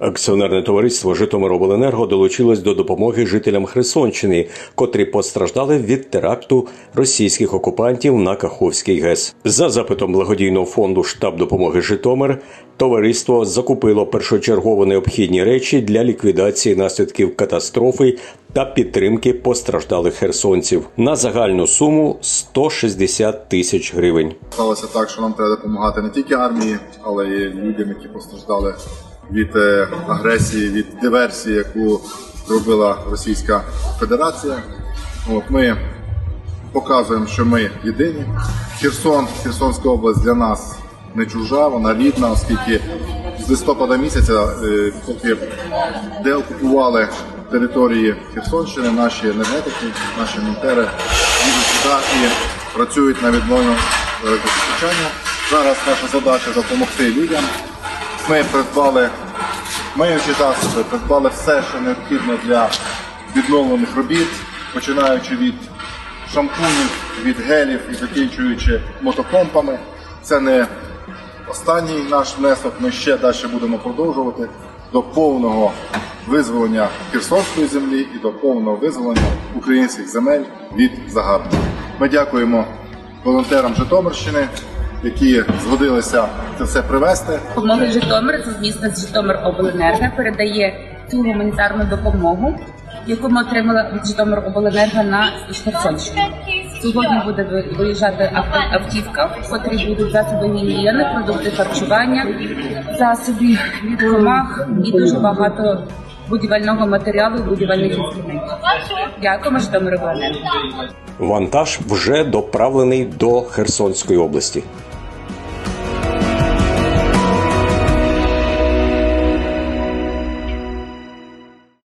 Акціонерне товариство Житомиробленерго долучилось до допомоги жителям Херсонщини, котрі постраждали від теракту російських окупантів на Каховський ГЕС. За запитом благодійного фонду штаб допомоги Житомир товариство закупило першочергово необхідні речі для ліквідації наслідків катастрофи та підтримки постраждалих херсонців на загальну суму 160 тисяч гривень. Сталося так, що нам треба допомагати не тільки армії, але й людям, які постраждали від е, агресії, від диверсії, яку робила Російська Федерація. От ми показуємо, що ми єдині. Херсон, Херсонська область для нас не чужа, вона рідна, оскільки з листопада місяця, е, поки деокупували території Херсонщини, наші енергетики, наші монтери їдуть сюди і працюють на відновленому електропостачанні. Зараз наша задача допомогти людям. Ми придбали миючі засоби, придбали все, що необхідно для відновлених робіт, починаючи від шампунів, від гелів і закінчуючи мотопомпами. Це не останній наш внесок. Ми ще далі будемо продовжувати до повного визволення Херсонської землі і до повного визволення українських земель від загарбників. Ми дякуємо волонтерам Житомирщини, які згодилися це все привезти. Допомоги Житомир, це звісно з Житомир Обленерго передає цю гуманітарну допомогу, яку ми отримали від Житомир Обленерго на Херсонщину. Сьогодні буде ви- виїжджати авто- автівка, в котрій будуть засоби гігієни, продукти харчування, засоби від комах і дуже багато будівельного матеріалу, і будівельних інструментів. Дякуємо Житомир Обленерго. Вантаж вже доправлений до Херсонської області.